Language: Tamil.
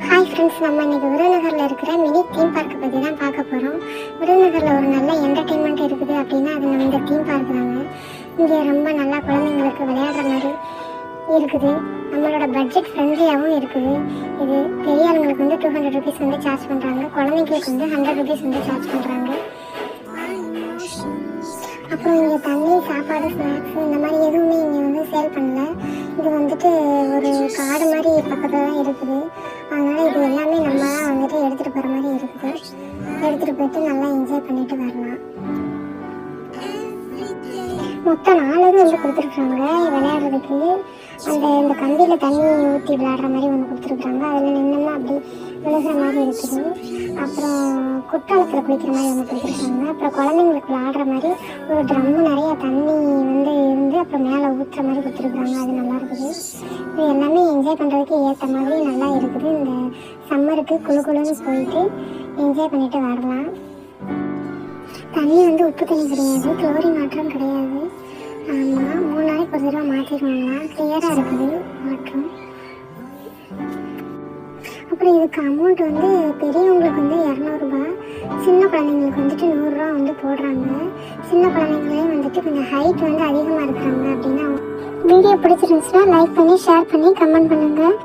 ஹாய் ஃப்ரெண்ட்ஸ் நம்ம இன்றைக்கி விருதுநகரில் இருக்கிற மினி தீம் பார்க்கை பற்றி தான் பார்க்க போகிறோம் விருதுநகரில் ஒரு நல்ல என்டர்டெயின்மெண்ட் இருக்குது அப்படின்னா அது நம்ம இந்த தீம் பார்க் தாங்க. இங்கே ரொம்ப நல்லா குழந்தைங்களுக்கு விளையாடுற மாதிரி இருக்குது. நம்மளோட பட்ஜெட் ஃப்ரெண்ட்லியாகவும் இருக்குது. இது பெரிய ஆளுங்களுக்கு வந்து டூ ஹண்ட்ரட் ருபீஸ் வந்து சார்ஜ் பண்ணுறாங்க குழந்தைங்களுக்கு வந்து ஹண்ட்ரட் ருபீஸ் வந்து சார்ஜ் பண்ணுறாங்க அப்புறம் இங்கே தண்ணி சாப்பாடு ஸ்நாக்ஸ் இந்த மாதிரி எதுவுமே இங்கே வந்து இது வந்துட்டு ஒரு காடு மாதிரி பக்கத்தில் தான் இருக்குது. அதனால் இது எல்லாமே நம்ம தான் வந்துட்டு எடுத்துகிட்டு போகிற மாதிரி இருக்குது. எடுத்துகிட்டு போயிட்டு நல்லா என்ஜாய் பண்ணிட்டு வரலாம். மொத்தம் நாலு இது வந்து கொடுத்துருக்காங்க விளையாடுறதுக்கு அந்த இந்த கம்பியில் தண்ணி ஊற்றி விளையாடுற மாதிரி ஒன்று கொடுத்துருக்காங்க அதில் நின்னோம்னா அப்படி விழுகிற மாதிரி இருக்குது. அப்புறம் குற்றாலத்தில் குளிக்கிற மாதிரி ஒன்று கொடுத்துருக்காங்க. அப்புறம் குழந்தைங்களுக்கு விளையாடுற மாதிரி ஒரு ட்ரம்மு நிறைய தண்ணி வந்து அப்புறம் மேலே ஊற்றுற மாதிரி கொடுத்துருக்குறாங்க. அது நல்லா இருக்குது. இது எல்லாமே என்ஜாய் பண்ணுறதுக்கு ஏற்ற மாதிரி நல்லா இருக்குது. இந்த சம்மருக்கு குளு குழுன்னு போயிட்டு என்ஜாய் பண்ணிட்டு வரலாம். தண்ணி வந்து உப்பு தண்ணி கிடையாது. குளோரின் மாற்றம் கிடையாது. ஆமாம் மூணு நாளைக்கு ஒரு தடவை மாற்றிடுவாங்களாம் கிளியராக இருக்குது மாற்றம் அப்புறம் இதுக்கு அமௌண்ட் வந்து பெரியவங்களுக்கு வந்து இரநூறுபா சின்ன குழந்தைங்களுக்கு வந்துட்டு நூறுரூவா வந்து போடுறாங்க. சின்ன குழந்தைங்களே வந்துட்டு கொஞ்சம் ஹைட் வந்து அதிகமாக இருக்கிறாங்க அப்படின்னா வீடியோ பிடிச்சிருந்துச்சுன்னா லைக் பண்ணி ஷேர் பண்ணி கமெண்ட் பண்ணுங்கள்